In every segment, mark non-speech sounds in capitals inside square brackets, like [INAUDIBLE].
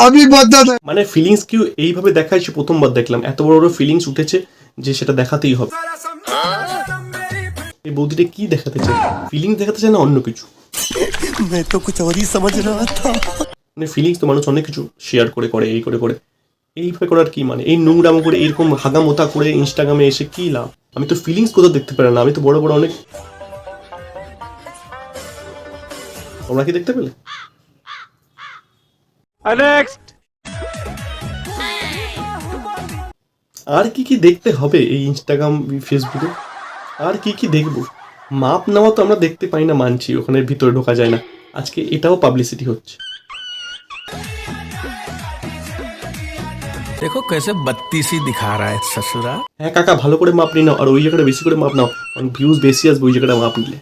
अभी बदत है মানে ফিলিংস কেউ এইভাবে দেখাইছে প্রথমবার দেখলাম এত বড় বড় ফিলিংস উঠেছে যে সেটা দেখাতেই হবে এই বৌদিটা কি দেখাতে চায় ফিলিংস দেখাতে চায় না অন্য কিছু मैं तो कुछ और ही समझ रहा था মানে ফিলিংস তো মানুষ অনেক কিছু শেয়ার করে করে এই করে করে এইভাবে করার কি মানে এই নোংরামো করে এরকম হাগামোতা করে ইনস্টাগ্রামে এসে কি লাভ আমি তো ফিলিংস কোথাও দেখতে পারি না আমি তো বড় বড় অনেক তোমরা কি দেখতে পেলে নেক্সট আর কি কি দেখতে হবে এই ইনস্টাগ্রাম ফেসবুকে আর কি কি দেখব? মাপ নেওয়া তো আমরা দেখতে পাই না মানছি ওখানে ভিতরে ঢোকা যায় না। আজকে এটাও পাবলিসিটি হচ্ছে। দেখো কেসে বত্রিশই দিখা রা সসুরা হ্যাঁ কাকা ভালো করে মাপ নিয়ে আর ওই জায়গাটা বেশি করে মাপ নাও কারণ ভিউজ বেশি আসবে ওই জায়গাটা মাপ নিলে।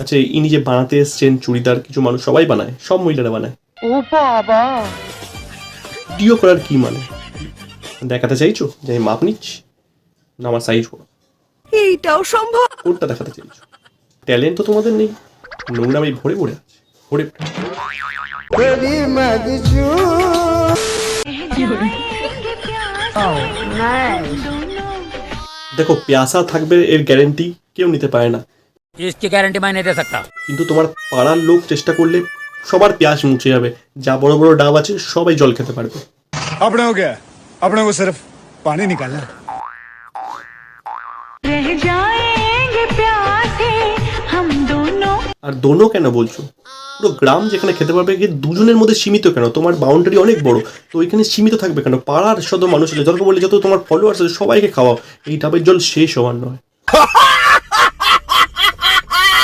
আচ্ছা ইনি যে বানাতে এসছেন চুড়িদার কিছু মানুষ সবাই বানায় সব মহিলারা বানায়। ও বাবা। ভিডিও করার কি মানে? দেখাতে চাইছো? যে আমি মাপ নিচ্ছি। না আমার সাইজ বড়। এইটাও সম্ভব। কোনটা দেখাতে চাইছো। ট্যালেন্ট তো তোমাদের নেই। নোংরামি ভরে ভরে আছে। ভরে দেখো পেয়াসা থাকবে এর গ্যারেন্টি কেউ নিতে পারে না। इसकी गारंटी मैं नहीं दे सकता কিন্তু তোমার পাড়ার লোক চেষ্টা করলে সবার পেঁয়াজ মুছে যাবে যা বড় বড় ডাব আছে সবাই জল খেতে পারবে अपने को क्या अपने को सिर्फ पानी निकालना है रह जाएंगे प्यासे हम दोनों আর দোনো কেন বলছো পুরো গ্রাম যেখানে খেতে পারবে কি দুজনের মধ্যে সীমিত কেন তোমার বাউন্ডারি অনেক বড় তো ওইখানে সীমিত থাকবে কেন পাড়ার শত মানুষ আছে যত বলে যত তোমার ফলোয়ার্স আছে সবাইকে খাওয়াও এই ডাবের জল শেষ হওয়ার নয় [LAUGHS]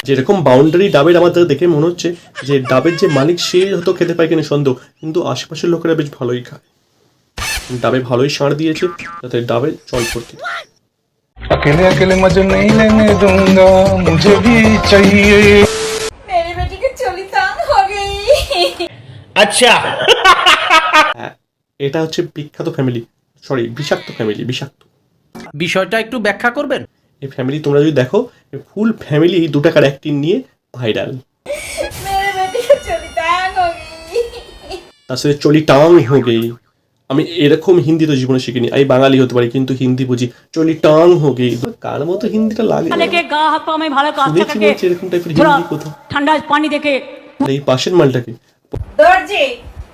যেরকম বাউন্ডারি ডাবের আমাদের দেখে মনে হচ্ছে যে ডাবের যে মালিক সে হয়তো খেতে পায় কিনা সন্দেহ কিন্তু আশেপাশের লোকেরা বেশ ভালোই খায় ডাবে ভালোই সার দিয়েছে যাতে ডাবে জল ভর্তি अकेले अकेले मजे नहीं लेने दूंगा मुझे भी चाहिए मेरी बेटी की चोली तंग हो गई হ্যাঁ এটা হচ্ছে বিখ্যাত ফ্যামিলি সরি বিষাক্ত ফ্যামিলি বিষাক্ত বিষয়টা একটু ব্যাখ্যা করবেন এই ফ্যামিলি তোমরা যদি দেখো ফুল ফ্যামিলি দু টাকার অ্যাক্টিং নিয়ে ভাইরাল তার সাথে চলি টাং হোগেই আমি এরকম হিন্দি তো জীবনে শিখিনি। আমি বাঙালি হতে পারি কিন্তু হিন্দি বুঝি। চলি টাং হোগেই কার মতো হিন্দিটা লাগে? এরকম টাইপের হিন্দি ঠান্ডা পানি দেখে। এই পাশের মালটাকে। দর্জি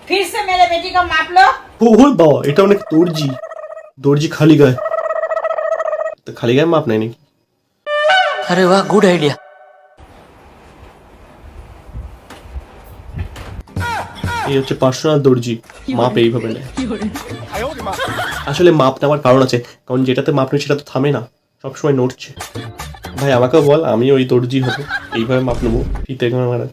ফিরসে মেরে বেটি কা মাপলো ও বাবা এটা অনেক দর্জি। দর্জি খালি গায়। তো খালি গায়ে মাপ নাই নাকি? আরে বাহ গুড আইডিয়া এই হচ্ছে পাঁচশো দর্জি। মাপ এইভাবে নেয়। আসলে মাপ নেওয়ার কারণ আছে কারণ যেটাতে মাপ নেই সেটা তো থামে না সবসময় নড়ছে। ভাই আমাকেও বল আমি ওই দর্জি হব এইভাবে মাপ নেব ফিতে মারা